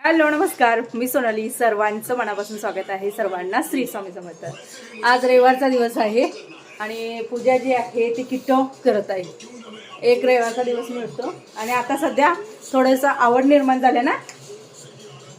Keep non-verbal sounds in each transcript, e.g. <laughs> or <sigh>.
Hello नमस्कार. मी सोनाली. सर्वांचं मनापासून स्वागत आहे. सर्वांना श्री स्वामी समर्थ. आज रविवारचा दिवस आहे आणि पूजा जी आहे ती किटो करत आहे. एक रविवारचा दिवस मिळतो आणि आता सध्या थोडंसं आवड निर्माण झालं ना?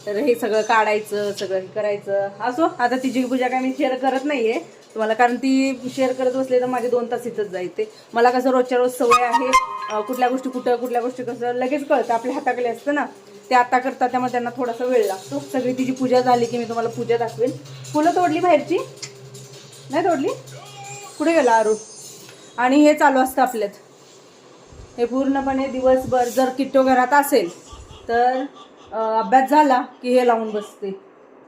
तर हे सगळं काढायचं सगळं करायचं. असो आता तिची पूजा काय मी शेअर करत नाहीये. तुम्हाला कारण ती शेअर करत बसले तर माझे दोन तास इथंच जायचे. मला कसं रोजच्या रोज सवय आहे. कुठल्या गोष्टी कुठं कुठल्या गोष्टी कसं लगेच कळतं. आपल्या हाताकडे असतं ना. ते आता करतात त्यामुळे त्यांना थोडासा वेळ लागतो. सगळी तिची पूजा झाली की मी तुम्हाला पूजा दाखवेन. फुलं तोडली बाहेरची? नाही तोडली? कुठे गेला अरुण आणि हे चालू असतं आपल्यात. हे पूर्णपणे दिवसभर जर किट्टो घरात असेल तर अभ्यास झाला की हे लावून बसते.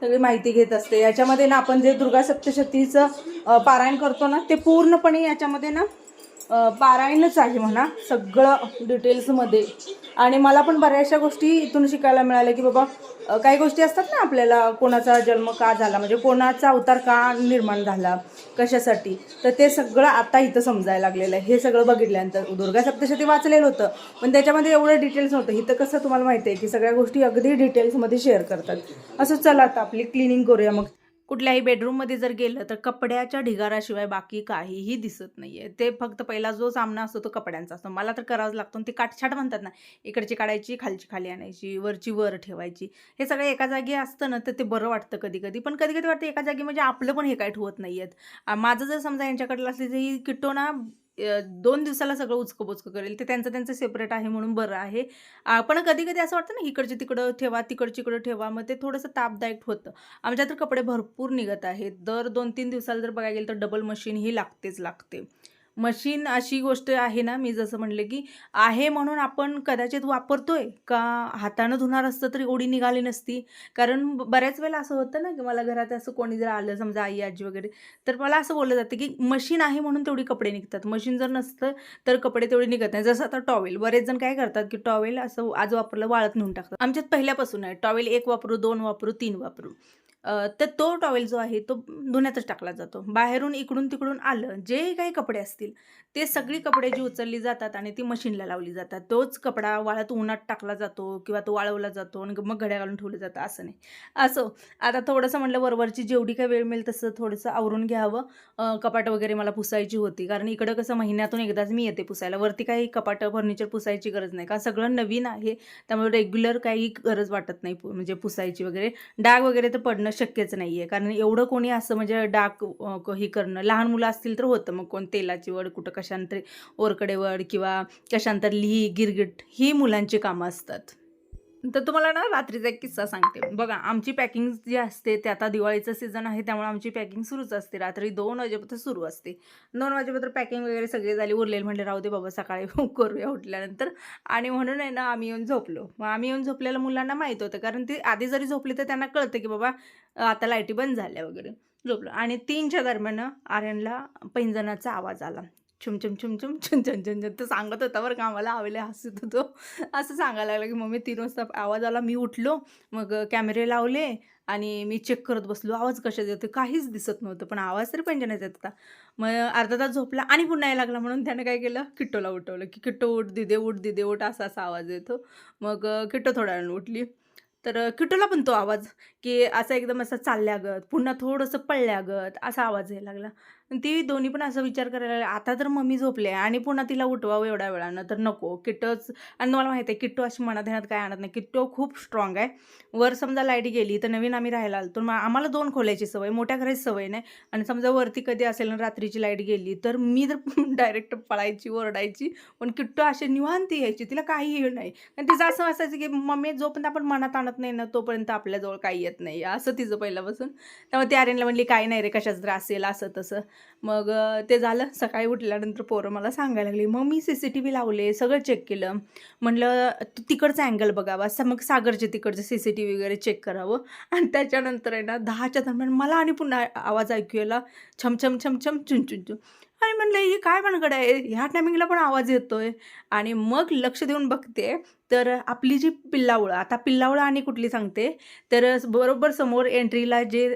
सगळी माहिती घेत असते. याच्यामध्ये ना आपण जे दुर्गा सप्तशतीचं पारायण करतो ना ते पूर्णपणे याच्यामध्ये ना पारायणच आहे म्हणा. सगळं डिटेल्समध्ये. आणि मला पण बऱ्याचशा गोष्टी इथून शिकायला मिळाल्या की बाबा काही गोष्टी असतात ना आपल्याला कोणाचा जन्म का झाला म्हणजे कोणाचा अवतार का निर्माण झाला कशासाठी. तर ते सगळं आता इथं समजायला लागलेलं आहे. हे सगळं बघितल्यानंतर दुर्गा सप्तशती वाचलेलं होतं पण त्याच्यामध्ये एवढं डिटेल्स नव्हतं. इथं कसं तुम्हाला माहिती आहे की सगळ्या गोष्टी अगदी डिटेल्समध्ये शेअर करतात. असं चला आता आपली क्लिनिंग करूया मग. कुठल्याही बेडरूममध्ये जर गेलं तर कपड्याच्या ढिगाराशिवाय बाकी काहीही दिसत नाही आहे ते फक्त पहिला जो सामना असतो तो कपड्यांचा असतो. मला तर करावंच लागतो. आणि ती काटछाट म्हणतात ना इकडची काढायची खालची खाली आणायची वरची वर ठेवायची. हे सगळं एका जागी असतं ना तर ते बरं वाटतं कधी कधी पण कधी कधी वाटतं एका जागी म्हणजे आपलं पण हे काय ठेवत नाही आहेत माझं जर समजा यांच्याकडलं असली तर ही किट्टो ना दोन दिवसाला सगळं उचकं बोचकं करेल. ते त्यांचं त्यांचं सेपरेट आहे म्हणून बरं आहे. पण कधी कधी असं वाटतं ना इकडचे तिकडं ठेवा तिकडची इकडं ठेवा मग ते थोडंसं तापदायक होतं. आमच्या तर कपडे भरपूर निघत आहेत. दर दोन तीन दिवसाला जर बघायला गेलं तर डबल मशीन ही लागतेच लागते. मशीन अशी गोष्ट आहे ना मी जसं म्हणले की आहे म्हणून आपण कदाचित वापरतोय का हातानं धुणार असतं तर एवढी निघाली नसती. कारण बऱ्याच वेळेला असं होतं ना की मला घरात असं कोणी जर आलं समजा आई आजी वगैरे तर मला असं बोललं जातं की मशीन आहे म्हणून तेवढी कपडे निघतात. मशीन जर नसतं तर कपडे तेवढे निघत नाही जसं आता टॉवेल बरेच जण काय करतात की टॉवेल असं आज वापरलं वाळत नेऊन टाकतात. आमच्यात पहिल्यापासून आहे. टॉवेल एक वापरू दोन वापरू तीन वापरू. तर तो टॉवेल जो आहे तो धुण्यातच टाकला जातो. बाहेरून इकडून तिकडून आलं जे काही कपडे असतील ते सगळी कपडे जी उचलली जातात आणि ती मशीनला लावली जातात. तोच कपडा वाळत उन्हात टाकला जातो किंवा तो वाळवला जातो आणि मग घड्या घालून ठेवलं जातं असं नाही. असं आता थोडंसं म्हटलं वरवरची जेवढी काही वेळ मिळेल तसं थोडंसं आवरून घ्यावं. कपाट वगैरे मला पुसायची होती कारण इकडं कसं महिन्यातून एकदाच मी येते पुसायला. वरती काही कपाटं फर्निचर पुसायची गरज नाही का सगळं नवीन आहे. त्यामुळे रेग्युलर काही गरज वाटत नाही पु- म्हणजे पुसायची वगैरे. डाग वगैरे तर पडणं शक्यच नाही आहे कारण एवढं कोणी असं म्हणजे डाक हे करणं लहान मुलं असतील तर होतं. मग कोण तेलाची वड कुठं कशांतरी ओरकडे वड किंवा कशांतर लिही गिरगिट ही मुलांची कामं असतात. तर तुम्हाला ना रात्रीचा एक किस्सा सांगते. बघा आमची पॅकिंग जी असते ते आता दिवाळीचं सीझन आहे त्यामुळे आमची पॅकिंग सुरूच असते. रात्री दोन वाजेपर्यंत सुरू असते. दोन वाजेपर्यंत पॅकिंग वगैरे सगळी झाली उरलेली म्हणले राहू दे बाबा सकाळी <laughs> करूया उठल्यानंतर. आणि म्हणून आहे ना आम्ही येऊन झोपलो. मग आम्ही येऊन झोपलेल्या मुलांना माहीत होतं कारण ते आधी जरी झोपली तर त्यांना कळतं की बाबा आता लाईटी बंद झाल्या वगैरे. झोपलो. आणि तीनच्या दरम्यान आर्यनला पैंजणाचा आवाज आला. छुम छुम छुम छुम छुन छन छुन छुन तो सांगत होता बरं का आम्हाला आवेले हसत होतो. असं सांगायला लागलं की मम्मी तीन वाजता आवाज आला मी उठलो मग कॅमेरे लावले आणि मी चेक करत बसलो. आवाज कशाचा येतो काहीच दिसत नव्हतं पण आवाज तरी पैंजणाचा येत होता. मग अर्धा तास झोपला आणि पुन्हा यायला लागला. म्हणून त्यानं काय केलं? किट्टोला उठवलं की किट्टो उठ दिदे उठ दिदे उठ असा असा आवाज येतो. मग किट्टो थोड्या वेळानं उठली. तर किट्टोला पण तो आवाज की असा एकदम असा चालल्यागत पुन्हा थोडंसं पळल्यागत असा आवाज यायला लागला. ती दोन्ही पण असा विचार करायला लागले आता तर मम्मी झोपले आणि पुन्हा तिला उठवावं एवढ्या वेळानं तर नको किट्टोच आणि मला माहिती आहे किट्टो अशी मनात ध्यानात काय आणत नाही. किट्टो खूप स्ट्रॉंग आहे. वर समजा लाइट गेली तर नवीन आम्ही राहायला आलो तर मग आम्हाला दोन खोल्याची सवय मोठ्या घराची सवय नाही. आणि समजा वरती कधी असेल ना रात्रीची लाइट गेली तर मी तर <laughs> डायरेक्ट पळायची ओरडायची. पण किट्टो अशी निवांत यायची तिला काही हे नाही. आणि तिचं असं असायचं की मम्मी जोपर्यंत आपण मनात आणत नाही ना तोपर्यंत आपल्याजवळ काही येत नाही. असं तिचं पहिल्यापासून. त्यामुळे ती आर्यनला म्हणली काही नाही रे कशाच त्रास असेल असं तसं. मग ते झालं. सकाळी उठल्यानंतर पोरं मला सांगायला लागली मग मी सी सी टी व्ही लावले सगळं चेक केलं. म्हटलं तू तिकडचा अँगल बघावा असं मग सागरचे तिकडचं सी सी टी व्ही वगैरे चेक करावं. आणि त्याच्यानंतर आहे ना दहाच्या दरम्यान मला आणि पुन्हा आवाज ऐकू यायला छम छम छम छम चुन चुन चुन. आणि म्हणलं हे काय भानगड आहे? ह्या टायमिंगला पण आवाज येतोय. आणि मग लक्ष देऊन बघते तर आपली जी पिल्लावळं आता पिल्लावळं आणि कुठली सांगते तर बरोबर समोर एंट्रीला जे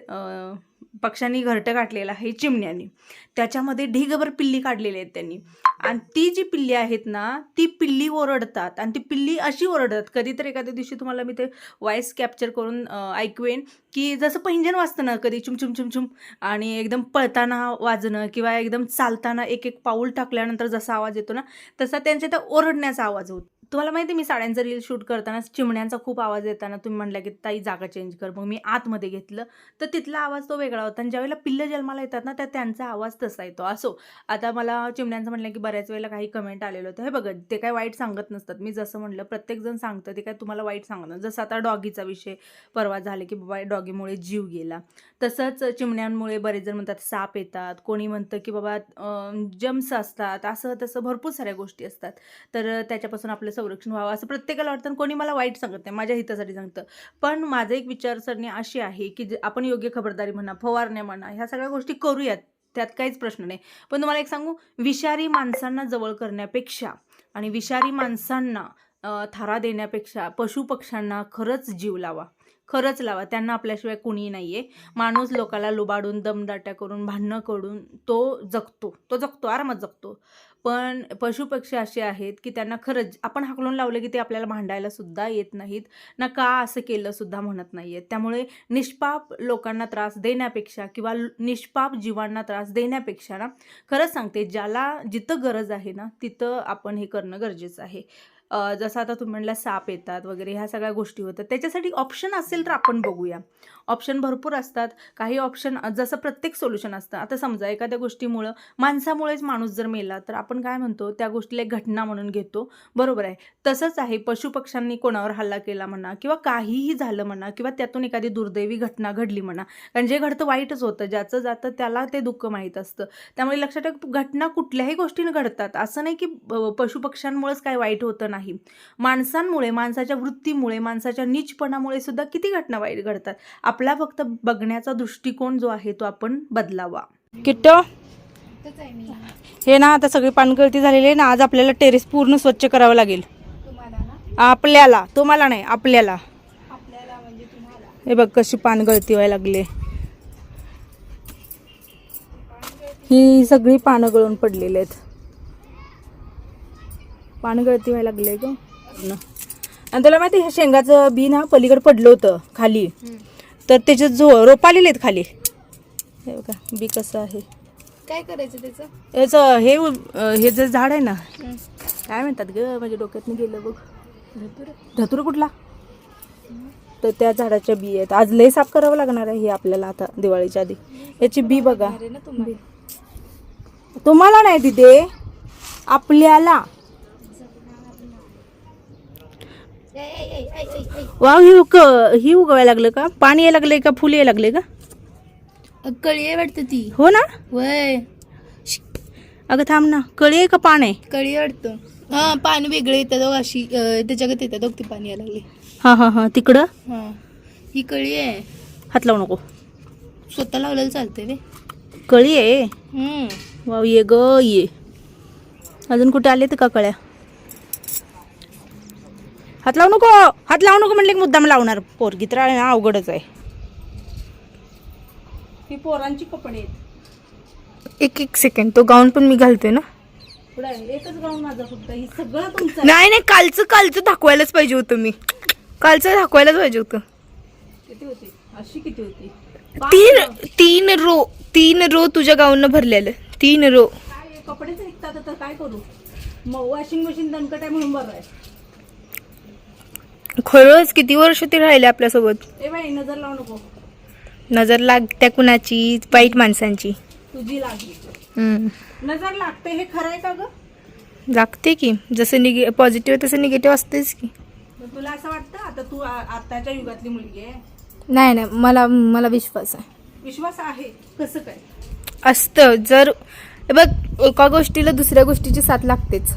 पक्ष्यांनी घरटं काढलेलं आहे चिमण्यानी. त्याच्यामध्ये ढिगभर पिल्ली काढलेली आहेत त्यांनी. आणि ती जी पिल्ली आहेत ना ती पिल्ली ओरडतात. आणि ती पिल्ली अशी ओरडतात. कधीतरी एखाद्या दिवशी तुम्हाला मी ते व्हॉइस कॅप्चर करून ऐकवेन की जसं पैंजण वाजतं ना कधी चुम चुम चुम चुम आणि एकदम पळताना वाजणं किंवा एकदम चालताना एक एक पाऊल टाकल्यानंतर जसा आवाज येतो ना तसा त्यांच्या त्या ओरडण्याचा आवाज होतो. तुम्हाला माहिती आहे मी साड्यांचा रील शूट करताना चिमण्यांचा खूप आवाज येताना तुम्ही म्हणला की ताई जागा चेंज कर. मग मी आतमध्ये घेतलं. तर तिथला आवाज तो वेगळा होता. आणि ज्यावेळेला पिल्लं जन्माला येतात ना त्या त्यांचा आवाज तसा येतो. असो आता मला चिमण्यांचं म्हणलं की बऱ्याच वेळेला काही कमेंट आलेलं होतं. हे बघत ते काय वाईट सांगत नसतात. मी जसं म्हणलं प्रत्येकजण सांगतं ते काय तुम्हाला वाईट सांगत नसतं. जसं आता डॉगीचा विषय परवा झाले की बाबा डॉगीमुळे जीव गेला. तसंच चिमण्यांमुळे बरेच जण म्हणतात साप येतात. कोणी म्हणतं की बाबा जम्स असतात. असं तसं भरपूर साऱ्या गोष्टी असतात. तर त्याच्यापासून आपलं संरक्षण व्हावं असं प्रत्येकाला वाटतं कोणी मला वाईट सांगत नाही माझ्या हितासाठी सांगतं. पण माझं एक विचारसरणी अशी आहे की आपण योग्य खबरदारी म्हणा फवारण्या म्हणा ह्या सगळ्या गोष्टी करूयात त्यात काहीच प्रश्न नाही. पण तुम्हाला एक सांगू विषारी माणसांना जवळ करण्यापेक्षा आणि विषारी माणसांना थारा देण्यापेक्षा पशुपक्ष्यांना खरंच जीव लावा. खरंच लावा. त्यांना आपल्याशिवाय कुणी नाही आहे माणूस लोकाला लुबाडून दमदाट्या करून भांडणं करून तो जगतो. तो जगतो आरामात जगतो. पण पशुपक्षी असे आहेत की त्यांना खरंच आपण हाकलून लावलं की ते आपल्याला भांडायला सुद्धा येत नाहीत. ना का असं केलं सुद्धा म्हणत नाही आहेत त्यामुळे निष्पाप लोकांना त्रास देण्यापेक्षा किंवा निष्पाप जीवांना त्रास देण्यापेक्षा ना खरंच सांगते ज्याला जिथं गरज आहे ना तिथं आपण हे करणं गरजेचं आहे. जसं आता तुम्ही म्हणला साप येतात वगैरे ह्या सगळ्या गोष्टी होतात. त्याच्यासाठी ऑप्शन असेल तर आपण बघूया. ऑप्शन भरपूर असतात. काही ऑप्शन जसं प्रत्येक सोल्युशन असतं. आता समजा एखाद्या गोष्टीमुळं माणसामुळेच माणूस जर मेला तर आपण काय म्हणतो त्या गोष्टीला एक घटना म्हणून घेतो. बरोबर आहे. तसंच आहे पशुपक्ष्यांनी कोणावर हल्ला केला म्हणा किंवा काहीही झालं म्हणा किंवा त्यातून एखादी दुर्दैवी घटना घडली म्हणा. कारण जे घडतं वाईटच होतं. ज्याचं जातं त्याला ते दुःख माहीत असतं. त्यामुळे लक्षात घटना कुठल्याही गोष्टीने घडतात. असं नाही की पशुपक्ष्यांमुळेच काय वाईट होतं नाही. माणसांमुळे माणसाच्या वृत्तीमुळे माणसाच्या नीचपणामुळे सुद्धा किती घटना वाईट घडतात? आपला फक्त बघण्याचा दृष्टिकोन जो आहे तो आपण बदलावा. किट्ट? हे ना आता सगळी पानगळती झालेली आहे ना आज आपल्याला टेरेस पूर्ण स्वच्छ करावं लागेल. आपल्याला तुम्हाला नाही आपल्याला. हे बघ कशी पानगळती व्हायला लागली ही सगळी पानं गळून पडलेली आहेत. पानं गळती व्हायला लागले ग. आणि तुला माहिती आहे, हे शेंगाचं बी ना पलीकडे पडलं होतं खाली. तर त्याचे जो रोप आलेले आहेत खाली. हे बघा बी कसं आहे. काय करायचं त्याचं? याचं हे अं, हे जे झाड आहे ना काय म्हणतात ग माझ्या डोक्यात गेलं बघ. धतुर. कुठला? तर त्या झाडाच्या बी आहेत. आज लय साफ करावं लागणार आहे हे आपल्याला आता दिवाळीच्या आधी. याची बी बघा. तुम्हाला नाही तिथे आपल्याला वाव ही उक ही उगवायला लागलं का? पाणी यायला लागले का? फुल यायला लागले का? कळी आहे वाटतं ती. हो ना? वय अगं थांब ना. कळी आहे का पान आहे? कळी वाटतं. हा पाणी वेगळं येतं अशी. अ, त्याच्याकडे येतात बघ ती पाणी यायला लागली. हा हा हा. तिकडं? हा. ही कळी आहे. हात लावू नको. स्वतः लावलेलं चालतंय वे कळी आहे? हम्म. वाव ये ग ये. अजून कुठे आले तर का कळ्या? हात लावू नको हात लावू नको म्हणले की मुद्दाम लावणार. पोरगी तर अवघडच आहे. ही पोरांची कपडे आहेत. एक एक सेकंड तो गाऊन पण मी घालतोय ना. पुढे एकच गाऊन माझा फक्त ही सगळं तुमचं नाही नाही कालचं कालचं दाखवायलाच पाहिजे होतं मी. कालचं दाखवायलाच पाहिजे होतं. किती होती? अशी किती होती? तीन तीन रो तीन रो तुझ्या गाऊननं भरलेलं. तीन रो. कपडेच निघतात काय करू? मग वॉशिंग मशीन दणकट आहे म्हणून बरं आहे. खरंच किती वर्ष ते राहिले आपल्यासोबत? ए बाई नजर लावू नको. नजर लागत्या कुणाची? वाईट माणसांची. तुझी लागली. हम्म. नजर लागते हे खरं आहे का ग? लागते की. जसं निगे पॉझिटिव्ह तसं निगेटिव्ह असतेच की. मग तुला असं वाटतं? आता तू आ- आताच्या युगातली मुलगी आहे. नाही नाही. मला मला विश्वास आहे. विश्वास आहे? कसं काय? असतं. जर हे बघ एका गोष्टीला दुसऱ्या गोष्टीची साथ लागतेच.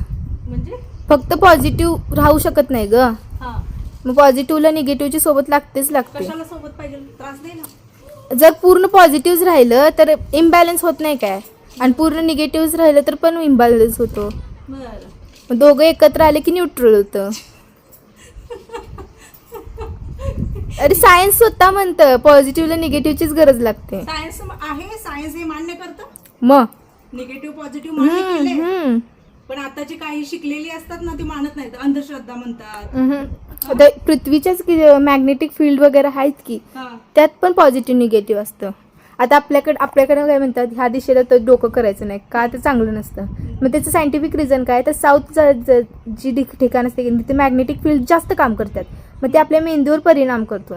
म्हणजे? फक्त पॉझिटिव्ह राहू शकत नाही ग. हा. मग पॉझिटिव्हला निगेटिव्हची सोबत लागतेच लागते. कशाला सोबत पाहिजे? त्रास दे ना? जर पूर्ण पॉझिटिव्ह राहिलं तर इम्बॅलन्स होत नाही काय? आणि पूर्ण निगेटिव्ह राहिलं तर पण इम्बॅलन्स होतो. बरं. मग दोघं एकत्र आले की न्यूट्रल होतं. अरे सायन्स स्वतः म्हणतं पॉझिटिव्हला निगेटिव्हचीच गरज लागते. सायन्स आहे सायन्स हे मान्य करतं? मग? निगेटिव्ह पॉझिटिव्ह मान्य हम्म, केलंय? हम्म, पण आताची काही शिकलेली असतात ना ती मानत नाहीत. अंधश्रद्धा म्हणतात. हम्म. आता पृथ्वीच्याच मॅग्नेटिक फील्ड वगैरे आहेत की त्यात पण पॉझिटिव्ह निगेटिव्ह असतं. आता आपल्याकडे आपल्याकडे काय म्हणतात ह्या दिशेला तर डोकं करायचं नाही का ते चांगलं नसतं. मग त्याचं सायंटिफिक रिझन काय? तर साऊथ जी ठिक- ठिकाण असते की तिथे मॅग्नेटिक फील्ड जास्त काम करतात. मग ते आपल्या मेंदूवर परिणाम करतो.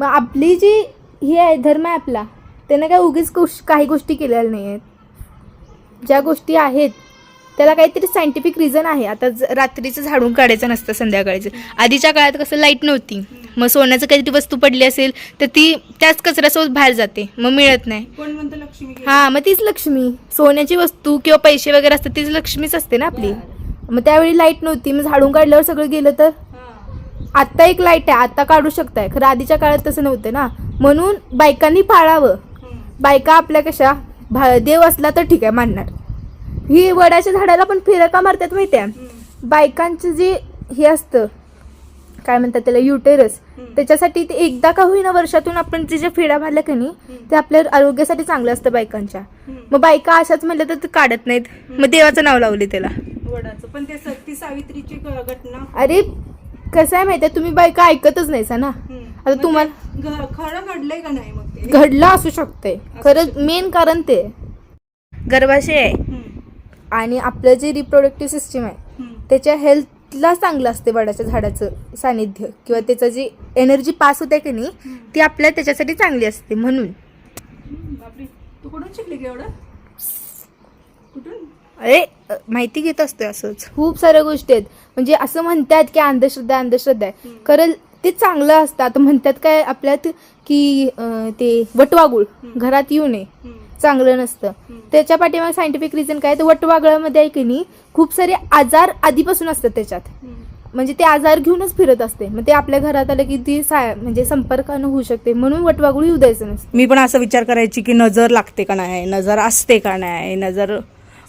मग आपली जी ही आहे धर्म आहे आपला त्यानं काय उगीच गोष काही गोष्टी केलेल्या नाही आहेत ज्या गोष्टी आहेत त्याला काहीतरी सायंटिफिक रिझन आहे. आता रात्रीचं झाडून काढायचं नसतं संध्याकाळचं. आधीच्या काळात कसं लाइट नव्हती. मग सोन्याचं काहीतरी वस्तू पडली असेल तर ती त्याच कचऱ्यासोबत बाहेर जाते. मग मिळत नाही? हा मग तीच लक्ष्मी. सोन्याची वस्तू किंवा पैसे वगैरे असतात तीच लक्ष्मीच असते ना आपली. मग त्यावेळी लाइट नव्हती. मग झाडून काढल्यावर सगळं गेलं तर? हा. आता एक लाइट आहे. आता काढू शकताय. खरं आधीच्या काळात तसं नव्हतं ना. म्हणून बायकांनी पाळावं. बायका आपल्या कशा? भा- देव असला तर ठीक आहे मानणार. ही वडाच्या झाडाला पण फिरका मारतात माहिती आहे हम्म. बायकांचं जे हे असतं काय म्हणतात त्याला युटेरस. त्याच्यासाठी ते एकदा का होईना वर्षातून आपण जे जे फेड्या मारल्या का नाही ते आपल्या आरोग्यासाठी चांगलं असतं बायकांच्या. मग बायका अशाच म्हणलं तर ते काढत नाहीत. मग देवाचं नाव लावले त्याला. वडाचं. पण ते सती सावित्रीची घटना. अरे कसं आहे माहितीये? तुम्ही बायका ऐकतच नाहीसा ना. आता तुम्हाला खरं घडलंय का नाही मग ते? घडलं असू शकतंय. खरं मेन कारण ते. गर्भाशय आहे. आणि आपलं जे रिप्रोडक्टिव्ह सिस्टीम आहे. त्याच्या हेल्थला चांगलं असते वडाच्या झाडाचं सानिध्य किंवा त्याचं जी एनर्जी पास होते की नाही ती आपल्या त्याच्यासाठी चांगली असते म्हणून. हम्म, बापरे. तू कुठून शिकली की एवढं? कुठून? अरे माहिती घेत असतोय असंच. खूप साऱ्या गोष्टी आहेत. म्हणजे असं म्हणतात की अंधश्रद्धा अंधश्रद्धा आहे. खरं ते चांगलं असतं. आता म्हणतात काय आपल्यात की ते वटवागुळ. घरात येऊ नये. चांगलं नसतं. त्याच्या पाठीमागे सायंटिफिक रिझन काय तर वटवागळामध्ये आहे की नाही? खूप सारे आजार आधीपासून असतात त्याच्यात. म्हणजे ते आजार घेऊनच फिरत असते. मग ते आपल्या घरात आलं की ती साय म्हणजे संपर्कानं होऊ शकते. म्हणून वटवागुळ येऊ द्यायचं नसतं. मी पण असा विचार करायची की नजर लागते का नाही? नजर असते का नाही? नजर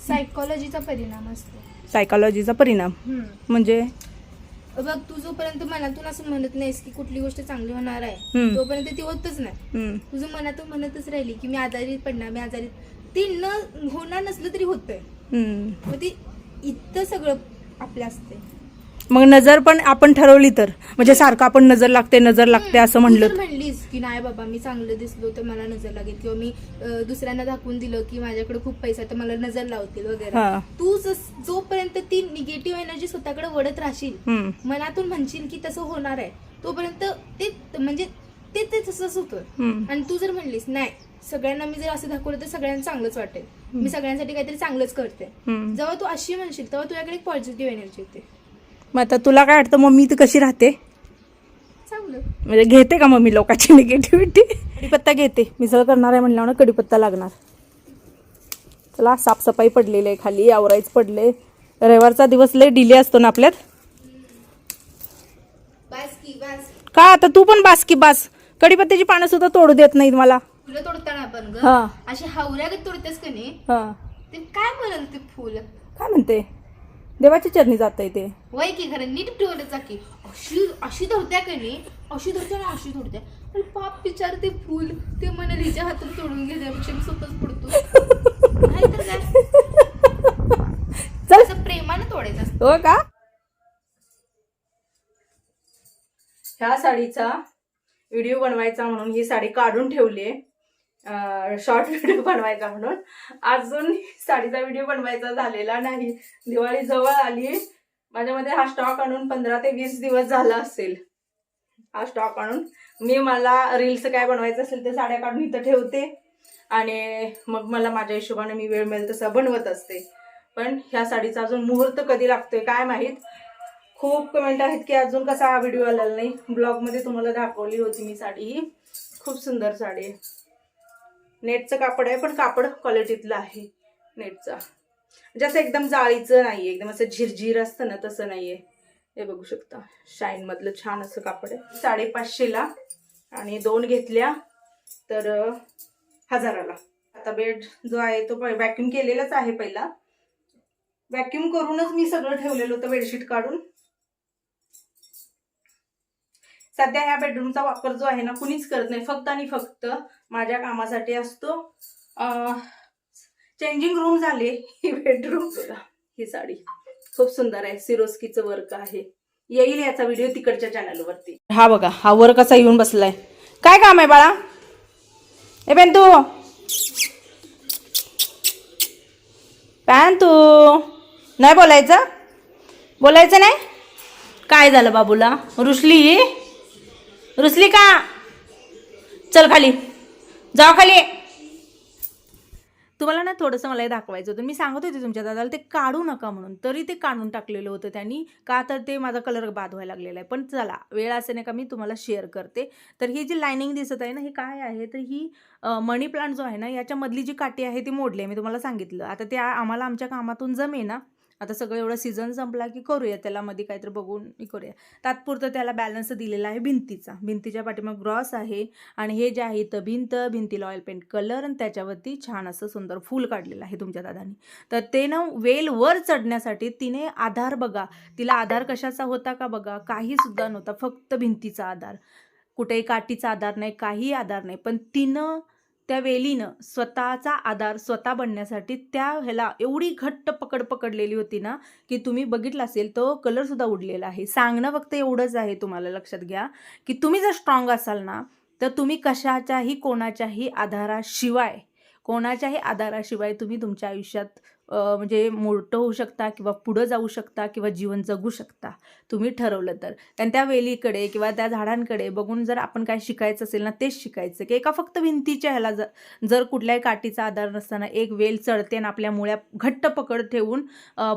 सायकोलॉजीचा परिणाम असतो. सायकोलॉजीचा परिणाम. म्हणजे? बघ तू जोपर्यंत मनातून असं म्हणत नाहीस की कुठली गोष्ट चांगली होणार आहे. तोपर्यंत ती होतच नाही. तुझं मनातून म्हणतच राहिली की मी आजारी पडणार मी आजारी. ते न होणार नसलं तरी होतंय. मग ती इतकं सगळं आपल्या असते मग नजर पण आपण ठरवली तर. म्हणजे सारखं आपण नजर लागते नजर लागते असं म्हणलं जर म्हणलीस की नाही बाबा मी चांगलं दिसलो तर मला नजर लागेल. किंवा मी अं, दुसऱ्यांना दाखवून दिलं की माझ्याकडे खूप पैसा आहे तर मला नजर लावतील वगैरे. तू जस- जोपर्यंत ती निगेटिव्ह एनर्जी स्वतःकडे वडत राहशील हम्म. मनातून म्हणशील की तसं होणार आहे तोपर्यंत ते म्हणजे ते ते तसंच होतं. हम्म. आणि तू जर म्हणलीस नाही सगळ्यांना मी जर असं दाखवलं तर सगळ्यांना चांगलंच वाटेल. मी सगळ्यांसाठी काहीतरी चांगलंच करते. हम्म. जेव्हा तू अशी म्हणशील तेव्हा तुझ्याकडे एक पॉझिटिव्ह एनर्जी येते. मग आता तुला काय वाटतं मम्मी ती कशी राहते? म्हणजे घेते का मम्मी लोकांची निगेटिव्हिटी कढीपत्ता घेते. मिसळ करणार आहे म्हणल्यावर कढीपत्ता लागणार. चला साफसफाई पडलेली आहे खाली आवरायच पडले. रविवारचा दिवस लय डिले असतो ना आपल्यात? बास की बास का आता तू पण बास की बास. कढीपत्त्याची पानं सुद्धा तोडू देत नाहीत मला. फुलं तोडताना आपण ग. हा. अशी हावऱ्यागत तोडतेस का नाही? हा. ते काय म्हणल ते फुल? काय म्हणते? देवाची चरणी जात ते. वय की खरं नीट ठेवलं की. अशी अशी धरत्या का नाही अशी धरत्या ना अशी धरत्या. अरे पाप बिचार ते फुल ते म्हणाल हिच्या हातून तोडून घेण्यापेक्षा मी स्वतःच पडतो. नाहीतर काय? असं प्रेमानं तोडायचं असतं. हो का? ह्या साडीचा व्हिडिओ बनवायचा म्हणून ही साडी काढून ठेवली शॉर्ट व्हिडिओ बनवायचा म्हणून. अजून साडीचा व्हिडिओ बनवायचा झालेला नाही. दिवाळी जवळ आली. माझ्यामध्ये हा स्टॉक आणून पंधरा ते वीस दिवस झाला असेल. हा स्टॉक आणून. मी मला रील्स काय बनवायचं असेल ते साड्या काढून इथं ठेवते. आणि मग मला माझ्या हिशोबाने मी वेळ मिळेल तसं बनवत असते. पण ह्या साडीचा अजून मुहूर्त कधी लागतोय काय माहीत? खूप कमेंट आहेत की अजून कसा हा व्हिडिओ आलेला नाही. ब्लॉगमध्ये तुम्हाला दाखवली होती मी साडी. ही खूप सुंदर साडी आहे. नेटचं कापड आहे पण कापड क्वालिटीतलं आहे नेटचा. जसं म्हणजे एकदम जाळीचं नाही एकदम असं झिरझिर असतं ना तसं नाही आहे हे बघू शकता शाईनमधलं छान असं कापड आहे. साडेपाचशेला आणि दोन घेतल्या तर हजाराला. आता बेड जो आहे तो व्हॅक्युम केलेलाच आहे पहिला. वॅक्युम करूनच मी सगळं ठेवलेलं होतं बेडशीट काढून. सध्या ह्या बेडरूमचा वापर जो आहे ना कुणीच करत नाही. फक्त आणि फक्त माझ्या कामासाठी असतो. चेंजिंग रूम झाले. ही बेडरूम ही साडी. खूप सुंदर आहे. सिरोस्कीचं वर्क आहे. येईल याचा व्हिडिओ तिकडच्या चॅनलवरती हा बघा हा वर कसा येऊन बसलाय. काय काम आहे बाळा? ए पेन तू पॅन तू नाही बोलायचं? बोलायचं नाही? काय झालं बाबूला? रुसली? रुसली का? चल खाली. जाओ खाली. तुम्हाला ना थोडंसं मला हे दाखवायचं होतं. मी सांगत होते तुमच्या दादाला ते काढू नका म्हणून. तरी ते काढून टाकलेलं होतं त्यांनी. का तर ते माझा कलर बाद व्हायला लागलेला आहे. पण चला वेळ असे नाही का मी तुम्हाला शेअर करते. तर ही जी लायनिंग दिसत आहे ना ही काय आहे? तर ही मनी प्लांट जो आहे ना याच्यामधली जी काठी आहे ती मोडली आहे. मी तुम्हाला सांगितलं. आता ते आम्हाला आमच्या कामातून जमे ना आता सगळं एवढं सीझन संपला की करूया त्याला मध्ये काहीतरी बघून करूया. तात्पुरतं त्याला बॅलन्स दिलेला आहे भिंतीचा. भिंतीच्या पाठीमाग ग्रॉस आहे आणि हे जे आहे इथं भिंत भिंतीला ऑइल पेंट कलर आणि त्याच्यावरती छान असं सुंदर फूल काढलेलं आहे तुमच्या दादानी. तर ते ना वेल वर चढण्यासाठी तिने आधार बघा. तिला आधार कशाचा होता का बघा? काही सुद्धा नव्हता. फक्त भिंतीचा आधार. कुठेही काठीचा आधार नाही काही आधार नाही. पण तिनं त्या वेलीनं स्वतःचा आधार स्वतः बनण्यासाठी त्या ह्याला एवढी घट्ट पकड पकडलेली होती ना की तुम्ही बघितलं असेल तो कलरसुद्धा उडलेला आहे. सांगणं फक्त एवढंच आहे तुम्हाला लक्षात घ्या की तुम्ही जर स्ट्रॉंग असाल ना तर तुम्ही कशाच्याही कोणाच्याही आधाराशिवाय कोणाच्याही आधाराशिवाय तुम्ही तुमच्या आयुष्यात म्हणजे मोठं होऊ शकता किंवा पुढं जाऊ शकता किंवा जीवन जगू शकता तुम्ही ठरवलं तर. कारण त्या वेलीकडे किंवा त्या झाडांकडे बघून जर आपण काय शिकायचं असेल ना तेच शिकायचं. की एका फक्त भिंतीच्या ह्याला जर जर कुठल्याही काठीचा आधार नसताना एक वेल चढते आणि आपल्या मुळ्या घट्ट पकड ठेवून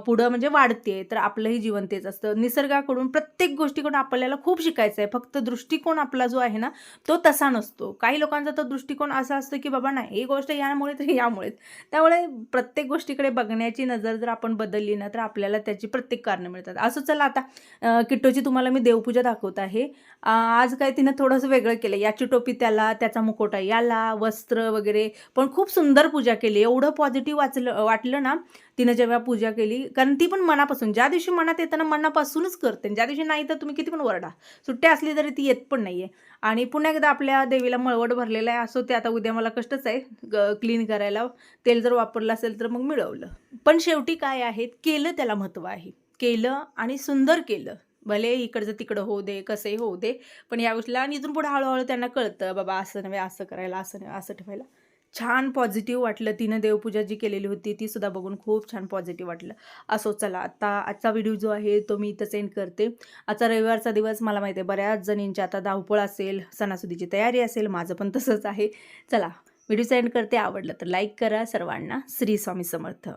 पुढं म्हणजे वाढते तर आपलंही जीवन तेच असतं. निसर्गाकडून प्रत्येक गोष्टीकडून आपल्याला खूप शिकायचं आहे. फक्त दृष्टिकोन आपला जो आहे ना तो तसा नसतो. काही लोकांचा तो दृष्टिकोन असा असतो की बाबा नाही ही गोष्ट यामुळे तर यामुळेच. त्यामुळे प्रत्येक गोष्टीकडे बघण्याची नजर जर आपण बदलली ना तर आपल्याला त्याची प्रत्येक कारणं मिळतात. असं चला आता किट्टोची तुम्हाला मी देवपूजा दाखवत आहे. आज काय तिनं थोडंसं वेगळं केलं. याची टोपी त्याला त्याचा मुकोटा याला वस्त्र वगैरे पण खूप सुंदर पूजा केली. एवढं पॉझिटिव्ह वाचलं वाटलं ना तिनं जेव्हा पूजा केली कारण ती पण मनापासून ज्या दिवशी मनात येताना मनापासूनच करते ज्या दिवशी नाही तर तुम्ही किती पण वरडा. सुट्टी असली तरी ती येत पण नाही आहे आणि पुन्हा एकदा आपल्या देवीला मळवट भरलेला आहे असो ते आता उद्या मला कष्टच आहे क्लीन करायला. तेल जर वापरलं असेल तर मग मिळवलं. पण शेवटी काय आहे केलं त्याला महत्त्व आहे. केलं आणि सुंदर केलं. भले इकडचं तिकडं होऊ दे कसंही होऊ दे पण या गोष्टीला आणि इथून पुढे हळूहळू त्यांना कळतं बाबा असं नव्हे असं करायला असं नव्हे असं ठेवायला. छान पॉझिटिव्ह वाटलं. तिनं देवपूजा जी केलेली होती ती सुद्धा बघून खूप छान पॉझिटिव्ह वाटलं. असो चला. आता आजचा व्हिडिओ जो आहे तो मी इथं सेंड करते. आजचा रविवारचा दिवस मला माहिती आहे बऱ्याच जणींची आता धावपळ असेल सणासुदीची तयारी असेल माझं पण तसंच आहे. चला. व्हिडिओ सेंड करते. आवडलं तर लाईक करा. सर्वांना श्री स्वामी समर्थ.